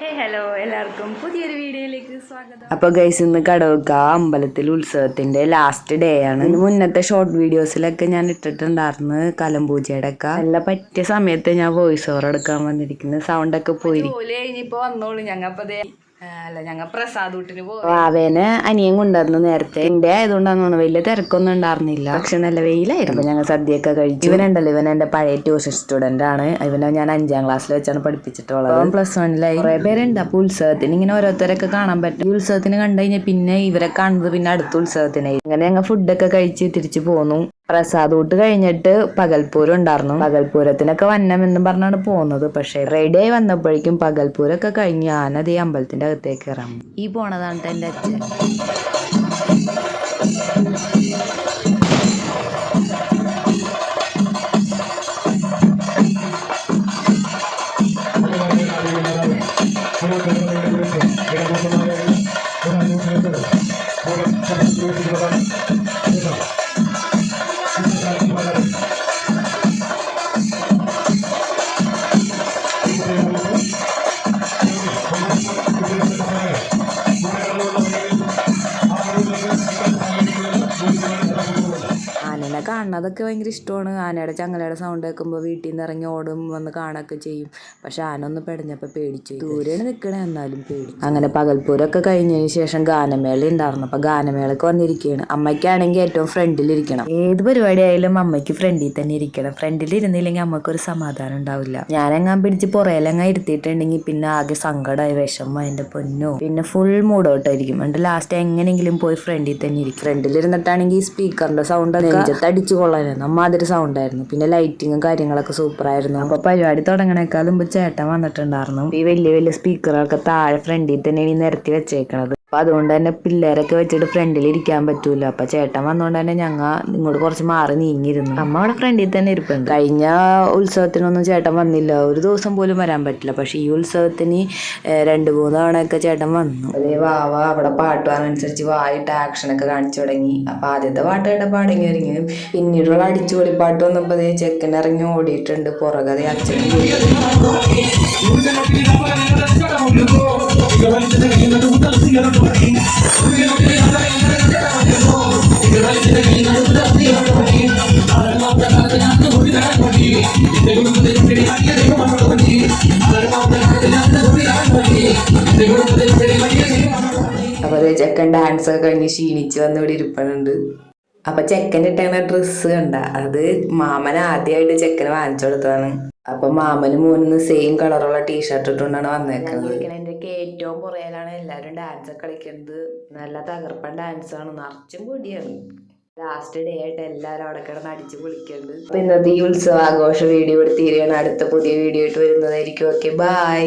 ഹേ hello എല്ലാവർക്കും. പുതിയൊരു വീഡിയോയിലേക്ക് സ്വാഗതം. അപ്പൊ ഗൈസ് ഇന്ന് കടവുക്ക അമ്പലത്തിൽ ഉത്സവത്തിന്റെ ലാസ്റ്റ് ഡേ ആണ്. മുന്നത്തെ ഷോർട്ട് വീഡിയോസിലൊക്കെ ഞാൻ ഇട്ടിട്ടുണ്ടായിരുന്നു. കലംപൂജയുടെ ഒക്കെ നല്ല പറ്റിയ സമയത്ത് ഞാൻ വോയിസ് ഓവർ എടുക്കാൻ വന്നിരിക്കുന്നത് സൗണ്ട് ഒക്കെ പോയി. ഇനിയിപ്പോ വന്നോളൂ. ഞങ്ങൾ അല്ല ഞങ്ങ പ്രസാദ് വീട്ടിന് പോകും വാവേനെ അനിയൻ കൊണ്ടുവന്നു നേരത്തെ. എന്റെ ആയതുകൊണ്ടാണ് വലിയ തിരക്കൊന്നും ഉണ്ടായിരുന്നില്ല. പക്ഷെ നല്ല വെയിലായിരുന്നു. ഞങ്ങൾ സദ്യയൊക്കെ കഴിച്ചു. ഇവനുണ്ടല്ലോ ഇവൻ എന്റെ പഴയ ട്യൂഷൻ സ്റ്റുഡന്റ് ആണ്. ഇവനെ ഞാൻ അഞ്ചാം ക്ലാസ്സിൽ വെച്ചാണ് പഠിപ്പിച്ചിട്ടുള്ളത്. അവൻ പ്ലസ് വണ്ണിലായി കുറെ പേരുണ്ട്. അപ്പൊ ഉത്സവത്തിന് ഇങ്ങനെ ഓരോരുത്തരൊക്കെ കാണാൻ പറ്റും. ഈ ഉത്സവത്തിന് കണ്ടു കഴിഞ്ഞാൽ പിന്നെ ഇവരെ കാണുന്നത് പിന്നെ അടുത്ത ഉത്സവത്തിനായി അങ്ങനെ ഞങ്ങൾ ഫുഡൊക്കെ കഴിച്ച് തിരിച്ചു പോന്നു. പ്രസാദ് ഊട്ട് കഴിഞ്ഞിട്ട് പകൽപൂരം ഉണ്ടായിരുന്നു പകൽപൂരത്തിനൊക്കെ വന്നം എന്ന് പറഞ്ഞാണ് പോകുന്നത് പക്ഷേ റെഡി ആയി വന്നപ്പോഴേക്കും പകൽപൂരമൊക്കെ കഴിഞ്ഞ് ഞാനത് ഈ അമ്പലത്തിന്റെ അകത്തേക്ക് കയറാം ഈ പോണതാണ് എന്റെ അച്ഛൻ. ആനനെ കാണുന്നതൊക്കെ ഭയങ്കര ഇഷ്ടമാണ്. ആനയുടെ ചങ്ങലയുടെ സൗണ്ട് കേൾക്കുമ്പോൾ വീട്ടിൽ നിന്ന് ഇറങ്ങി ഓടും വന്ന് കാണുകയൊക്കെ ചെയ്യും. പക്ഷെ ആന ഒന്ന് പെടഞ്ഞപ്പോൾ പേടിച്ചു. ദൂരെയാണ് നിൽക്കണേ എന്നാലും പേടി അങ്ങനെ പകൽപ്പൂരൊക്കെ കഴിഞ്ഞതിന് ശേഷം ഗാനമേള ഉണ്ടായിരുന്നു. അപ്പോൾ ഗാനമേളക്ക് വന്നിരിക്കുകയാണ്. അമ്മയ്ക്കാണെങ്കിൽ ഏറ്റവും ഫ്രണ്ടിലിരിക്കണം ഏത് പരിപാടി ആയാലും അമ്മയ്ക്ക് ഫ്രണ്ടിൽ തന്നെ ഇരിക്കണം. ഫ്രണ്ടിൽ ഇരുന്നില്ലെങ്കിൽ അമ്മക്കൊരു സമാധാനം ഉണ്ടാവില്ല. ഞാനെങ്ങാൻ പിടിച്ച് പുറയിലെങ്ങാൻ ഇരുത്തിയിട്ടുണ്ടെങ്കിൽ പിന്നെ ആകെ സങ്കടമായി വിഷമം എന്റെ പൊന്നോ. പിന്നെ ഫുൾ മൂഡോട്ടായിരിക്കും എന്നിട്ട് ലാസ്റ്റ് എങ്ങനെയെങ്കിലും പോയി ഫ്രണ്ടിൽ തന്നെ ഇരിക്കും. ഫ്രണ്ടിലിരുന്നിട്ടാണെങ്കിൽ സ്പീക്കറിന്റെ സൗണ്ട് നെഞ്ചത്ത് അടിച്ചു കൊള്ളായിരുന്നു അമ്മാതിരി സൗണ്ട് ആയിരുന്നു. പിന്നെ ലൈറ്റിങ്ങും കാര്യങ്ങളൊക്കെ സൂപ്പർ ആയിരുന്നു. അപ്പൊ പരിപാടി തുടങ്ങണേക്കാൾ മുമ്പ് ചേട്ടൻ വന്നിട്ടുണ്ടായിരുന്നു. ഈ വലിയ വലിയ സ്പീക്കറൊക്കെ താഴെ ഫ്രണ്ടിൽ തന്നെ നിരത്തി വെച്ചേക്കണത്. അപ്പൊ അതുകൊണ്ട് തന്നെ പിള്ളേരൊക്കെ വെച്ചിട്ട് ഫ്രണ്ടിൽ ഇരിക്കാൻ പറ്റൂല. അപ്പൊ ചേട്ടൻ വന്നോണ്ട് തന്നെ ഞങ്ങ ഇങ്ങോട്ട് കുറച്ച് മാറി നീങ്ങിയിരുന്നു. അമ്മ അവിടെ ഫ്രണ്ടിൽ തന്നെ ഇരിപ്പുണ്ട്. കഴിഞ്ഞ ഉത്സവത്തിനൊന്നും ചേട്ടൻ വന്നില്ല. ഒരു ദിവസം പോലും വരാൻ പറ്റില്ല. പക്ഷേ ഈ ഉത്സവത്തിന് രണ്ട് മൂന്ന് തവണയൊക്കെ ചേട്ടൻ വന്നു. അതേ വാവ അവിടെ പാട്ട് പാടുന്നതനുസരിച്ച് വായിട്ട് ആക്ഷനൊക്കെ കാണിച്ചു തുടങ്ങി. അപ്പൊ ആദ്യത്തെ പാട്ട് കേട്ടപ്പോൾ അടങ്ങി ഒരുങ്ങി. പിന്നീടുള്ള അടിച്ചുപൊളി പാട്ട് വന്നപ്പോൾ അതേ ചെക്കൻ ഇറങ്ങി ഓടിയിട്ടുണ്ട്. പുറകെ അച്ഛനും കൂടി അപ്പൊ അതേ ചെക്കൻ ഡാൻസ് ഒക്കെ കഴിഞ്ഞ് ക്ഷീണിച്ച് വന്ന് ഇവിടെ ഇരിപ്പണുണ്ട് അപ്പൊ ചെക്കൻ ഇട്ടേണ ഡ്രസ്സ് കണ്ട അത് മാമൻ ആദ്യമായിട്ട് ചെക്കന് വാങ്ങിച്ചു കൊടുത്തതാണ്. അപ്പൊ മാമന് മോനിന്ന് സെയിം കളറുള്ള ടീഷർട്ട് ഇട്ടുകൊണ്ടാണ് വന്നേക്കുന്നത്. എന്റെ ഏറ്റവും പുറയിലാണ് എല്ലാരും ഡാൻസ് കളിക്കുന്നത്. നല്ല തകർപ്പൻ ഡാൻസ് ആണ്. നിറച്ചും കൂടിയാണ് ലാസ്റ്റ് ഡേ ആയിട്ട് എല്ലാവരും അവിടെ കിടന്ന് അടിച്ച് പൊളിക്കുന്നുണ്ട് അപ്പൊ ഇന്നത്തെ ഈ ഉത്സവാഘോഷ വീഡിയോ എടുത്തിരിക്കുകയാണ് അടുത്ത പുതിയ വീഡിയോ ആയിട്ട് വരുന്നതായിരിക്കും. Okay bye